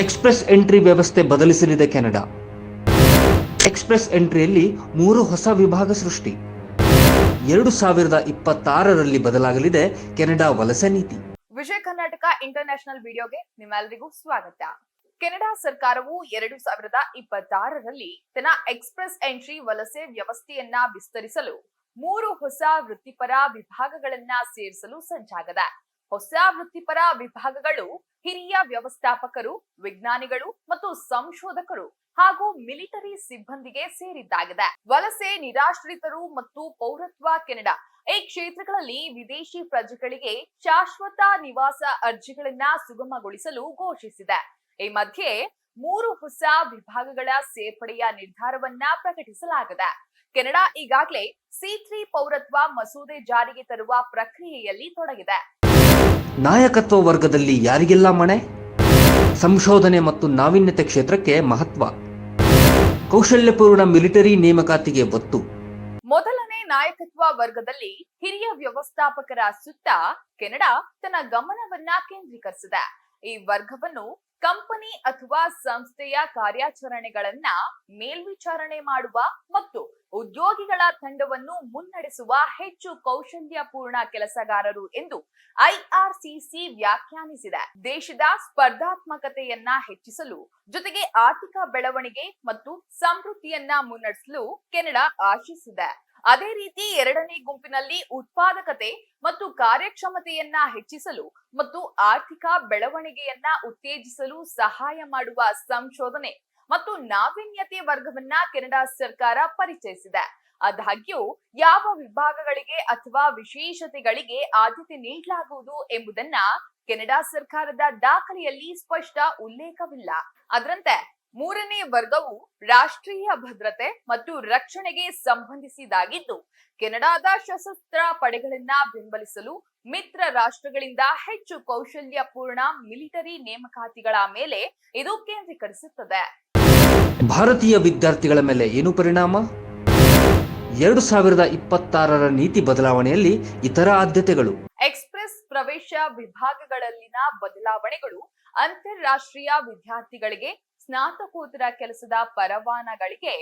Express entry ವ್ಯವಸ್ಥೆ ಬದಲಿಸಲಿದೆ Canada. Express ಎಂಟ್ರಿಯಲ್ಲಿ ಮೂರು ಹೊಸ ವಿಭಾಗ ಸೃಷ್ಟಿ. ಎರಡು ಸಾವಿರದ ಇಪ್ಪತ್ತಾರರಲ್ಲಿ ಬದಲಾಗಲಿದೆ ಕೆನಡಾ ವಲಸೆ ನೀತಿ. ವಿಜಯ ಕರ್ನಾಟಕ ಇಂಟರ್ನ್ಯಾಷನಲ್ ವಿಡಿಯೋಗೆ ನಿಮ್ಮೆಲ್ಲರಿಗೂ ಸ್ವಾಗತ. ಕೆನಡಾ ಸರ್ಕಾರವು ಎರಡು ಸಾವಿರದ ಇಪ್ಪತ್ತಾರರಲ್ಲಿ ತನ್ನ ಎಕ್ಸ್ಪ್ರೆಸ್ ಎಂಟ್ರಿ ವಲಸೆ ವ್ಯವಸ್ಥೆಯನ್ನ ವಿಸ್ತರಿಸಲು ಮೂರು ಹೊಸ ವೃತ್ತಿಪರ ವಿಭಾಗಗಳನ್ನ ಸೇರಿಸಲು ಸಜ್ಜಾಗದೆ. ಹೊಸ ವೃತ್ತಿಪರ ವಿಭಾಗಗಳು, ಹಿರಿಯ ವ್ಯವಸ್ಥಾಪಕರು, ವಿಜ್ಞಾನಿಗಳು ಮತ್ತು ಸಂಶೋಧಕರು ಹಾಗೂ ಮಿಲಿಟರಿ ಸಿಬ್ಬಂದಿಗೆ ಸೇರಿದ್ದಾಗಿದೆ. ವಲಸೆ ನಿರಾಶ್ರಿತರು ಮತ್ತು ಪೌರತ್ವ ಕೆನಡಾ ಈ ಕ್ಷೇತ್ರಗಳಲ್ಲಿ ವಿದೇಶಿ ಪ್ರಜೆಗಳಿಗೆ ಶಾಶ್ವತ ನಿವಾಸ ಅರ್ಜಿಗಳನ್ನ ಸುಗಮಗೊಳಿಸಲು ಘೋಷಿಸಿದೆ. ಈ ಮಧ್ಯೆ ಮೂರು ಹೊಸ ವಿಭಾಗಗಳ ಸೇರ್ಪಡೆಯ ನಿರ್ಧಾರವನ್ನ ಪ್ರಕಟಿಸಲಾಗಿದೆ. ಕೆನಡಾ ಈಗಾಗಲೇ ಸಿ ತ್ರೀ ಪೌರತ್ವ ಮಸೂದೆ ಜಾರಿಗೆ ತರುವ ಪ್ರಕ್ರಿಯೆಯಲ್ಲಿ ತೊಡಗಿದೆ. ನಾಯಕತ್ವ ವರ್ಗದಲ್ಲಿ ಯಾರಿಗೆಲ್ಲ ಮಣೆ? ಸಂಶೋಧನೆ ಮತ್ತು ನಾವೀನ್ಯತೆ ಕ್ಷೇತ್ರಕ್ಕೆ ಮಹತ್ವ. ಕೌಶಲ್ಯಪೂರ್ಣ ಮಿಲಿಟರಿ ನೇಮಕಾತಿಗೆ ಒತ್ತು. ಮೊದಲನೇ ನಾಯಕತ್ವ ವರ್ಗದಲ್ಲಿ ಹಿರಿಯ ವ್ಯವಸ್ಥಾಪಕರ ಸುತ್ತ ಕೆನಡಾ ತನ್ನ ಗಮನವನ್ನ ಕೇಂದ್ರೀಕರಿಸಿದೆ. ಈ ವರ್ಗವನ್ನು ಕಂಪನಿ ಅಥವಾ ಸಂಸ್ಥೆಯ ಕಾರ್ಯಾಚರಣೆಗಳನ್ನ ಮೇಲ್ವಿಚಾರಣೆ ಮಾಡುವ ಮತ್ತು ಉದ್ಯೋಗಿಗಳ ತಂಡವನ್ನು ಮುನ್ನಡೆಸುವ ಹೆಚ್ಚು ಕೌಶಲ್ಯಪೂರ್ಣ ಕೆಲಸಗಾರರು ಎಂದು ಐಆರ್ಸಿಸಿ ವ್ಯಾಖ್ಯಾನಿಸಿದೆ. ದೇಶದ ಸ್ಪರ್ಧಾತ್ಮಕತೆಯನ್ನ ಹೆಚ್ಚಿಸಲು, ಜೊತೆಗೆ ಆರ್ಥಿಕ ಬೆಳವಣಿಗೆ ಮತ್ತು ಸಮೃದ್ಧಿಯನ್ನ ಮುನ್ನಡೆಸಲು ಕೆನಡಾ ಆಶಿಸಿದೆ. ಅದೇ ರೀತಿ ಎರಡನೇ ಗುಂಪಿನಲ್ಲಿ ಉತ್ಪಾದಕತೆ ಮತ್ತು ಕಾರ್ಯಕ್ಷಮತೆಯನ್ನ ಹೆಚ್ಚಿಸಲು ಮತ್ತು ಆರ್ಥಿಕ ಬೆಳವಣಿಗೆಯನ್ನ ಉತ್ತೇಜಿಸಲು ಸಹಾಯ ಮಾಡುವ ಸಂಶೋಧನೆ ಮತ್ತು ನಾವೀನ್ಯತೆ ವರ್ಗವನ್ನ ಕೆನಡಾ ಸರ್ಕಾರ ಪರಿಚಯಿಸಿದೆ. ಆದಾಗ್ಯೂ, ಯಾವ ವಿಭಾಗಗಳಿಗೆ ಅಥವಾ ವಿಶೇಷತೆಗಳಿಗೆ ಆದ್ಯತೆ ನೀಡಲಾಗುವುದು ಎಂಬುದನ್ನ ಕೆನಡಾ ಸರ್ಕಾರದ ದಾಖಲೆಯಲ್ಲಿ ಸ್ಪಷ್ಟ ಉಲ್ಲೇಖವಿಲ್ಲ. ಅದರಂತೆ ಮೂರನೇ ವರ್ಗವು ರಾಷ್ಟ್ರೀಯ ಭದ್ರತೆ ಮತ್ತು ರಕ್ಷಣೆಗೆ ಸಂಬಂಧಿಸಿದಾಗಿದ್ದು ಕೆನಡಾದ ಸಶಸ್ತ್ರ ಪಡೆಗಳನ್ನ ಬೆಂಬಲಿಸಲು ಮಿತ್ರ ರಾಷ್ಟ್ರಗಳಿಂದ ಹೆಚ್ಚು ಕೌಶಲ್ಯಪೂರ್ಣ ಮಿಲಿಟರಿ ನೇಮಕಾತಿಗಳ ಮೇಲೆ ಇದು ಕೇಂದ್ರೀಕರಿಸುತ್ತದೆ. ಭಾರತೀಯ ವಿದ್ಯಾರ್ಥಿಗಳ ಮೇಲೆ ಏನು ಪರಿಣಾಮ? ಎರಡು ಸಾವಿರದ ಇಪ್ಪತ್ತಾರರ ನೀತಿ ಬದಲಾವಣೆಯಲ್ಲಿ ಇತರ ಆದ್ಯತೆಗಳು. ಎಕ್ಸ್ಪ್ರೆಸ್ ಪ್ರವೇಶ ವಿಭಾಗಗಳಲ್ಲಿನ ಬದಲಾವಣೆಗಳು ಅಂತಾರಾಷ್ಟ್ರೀಯ ವಿದ್ಯಾರ್ಥಿಗಳಿಗೆ ಸ್ನಾತಕೋತ್ತರ ಕೆಲಸದ ಪರವಾನಗಳಿಗೆ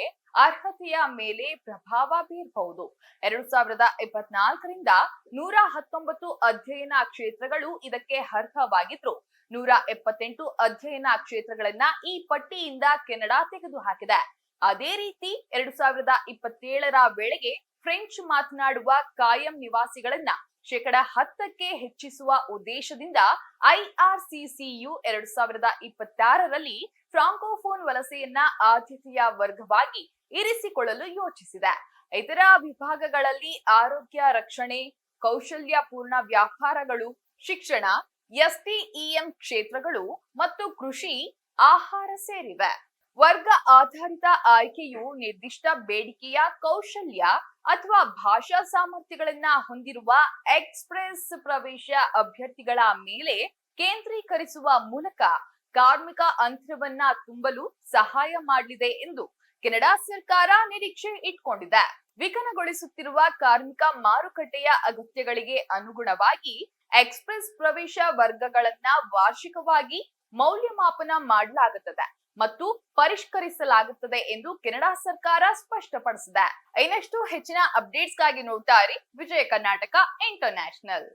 ಅರ್ಹತೆಯ ಮೇಲೆ ಪ್ರಭಾವ ಬೀರಬಹುದು. ಎರಡು ಸಾವಿರದ ಇಪ್ಪತ್ನಾಲ್ಕರಿಂದ ನೂರ ಹತ್ತೊಂಬತ್ತು ಅಧ್ಯಯನ ಕ್ಷೇತ್ರಗಳು ಇದಕ್ಕೆ ಅರ್ಹವಾಗಿದ್ರು. ನೂರ ಎಪ್ಪತ್ತೆಂಟು ಅಧ್ಯಯನ ಕ್ಷೇತ್ರಗಳನ್ನ ಈ ಪಟ್ಟಿಯಿಂದ ಕೆನಡಾ ತೆಗೆದುಹಾಕಿದೆ. ಅದೇ ರೀತಿ ಎರಡು ಸಾವಿರದ ಇಪ್ಪತ್ತೇಳರ ವೇಳೆಗೆ ಫ್ರೆಂಚ್ ಮಾತನಾಡುವ ಕಾಯಂ ನಿವಾಸಿಗಳನ್ನ ಶೇಕಡ ಹತ್ತಕ್ಕೆ ಹೆಚ್ಚಿಸುವ ಉದ್ದೇಶದಿಂದ ಐಆರ್ಸಿಸಿಯು ಎರಡು ಸಾವಿರದ ಇಪ್ಪತ್ತಾರರಲ್ಲಿ ಫ್ರಾಂಕೋಫೋನ್ ವಲಸೆಯನ್ನ ಆದ್ಯತೆಯ ವರ್ಗವಾಗಿ ಇರಿಸಿಕೊಳ್ಳಲು ಯೋಚಿಸಿದೆ. ಇತರ ವಿಭಾಗಗಳಲ್ಲಿ ಆರೋಗ್ಯ ರಕ್ಷಣೆ, ಕೌಶಲ್ಯ ಪೂರ್ಣ ವ್ಯಾಪಾರಗಳು, ಶಿಕ್ಷಣ ಎಸ್ಟಿಇಎಂ ಕ್ಷೇತ್ರಗಳು ಮತ್ತು ಕೃಷಿ, ಆಹಾರ ಸೇರಿವೆ. ವರ್ಗ ಆಧಾರಿತ ಆಯ್ಕೆಯು ನಿರ್ದಿಷ್ಟ ಬೇಡಿಕೆಯ ಕೌಶಲ್ಯ ಅಥವಾ ಭಾಷಾ ಸಾಮರ್ಥ್ಯಗಳನ್ನ ಹೊಂದಿರುವ ಎಕ್ಸ್ಪ್ರೆಸ್ ಪ್ರವೇಶ ಅಭ್ಯರ್ಥಿಗಳ ಮೇಲೆ ಕೇಂದ್ರೀಕರಿಸುವ ಮೂಲಕ ಕಾರ್ಮಿಕ ಅಂತರವನ್ನ ತುಂಬಲು ಸಹಾಯ ಮಾಡಲಿದೆ ಎಂದು ಕೆನಡಾ ಸರ್ಕಾರ ನಿರೀಕ್ಷೆ ಇಟ್ಕೊಂಡಿದೆ. ವಿಕನಗೊಳಿಸುತ್ತಿರುವ ಕಾರ್ಮಿಕ ಮಾರುಕಟ್ಟೆಯ ಅಗತ್ಯಗಳಿಗೆ ಅನುಗುಣವಾಗಿ ಎಕ್ಸ್ಪ್ರೆಸ್ ಪ್ರವೇಶ ವರ್ಗಗಳನ್ನ ವಾರ್ಷಿಕವಾಗಿ ಮೌಲ್ಯಮಾಪನ ಮಾಡಲಾಗುತ್ತದೆ. ಮತ್ತು ಪರಿಷ್ಕರಿಸಲಾಗುತ್ತದೆ ಎಂದು ಕೆನಡಾ ಸರ್ಕಾರ ಸ್ಪಷ್ಟಪಡಿಸಿದೆ. ಇನ್ನಷ್ಟು ಹೆಚ್ಚಿನ ಅಪ್ಡೇಟ್ಸ್ಗಾಗಿ ನೋಡ್ತಾ ಇರಿ ವಿಜಯ ಕರ್ನಾಟಕ ಇಂಟರ್ನ್ಯಾಷನಲ್.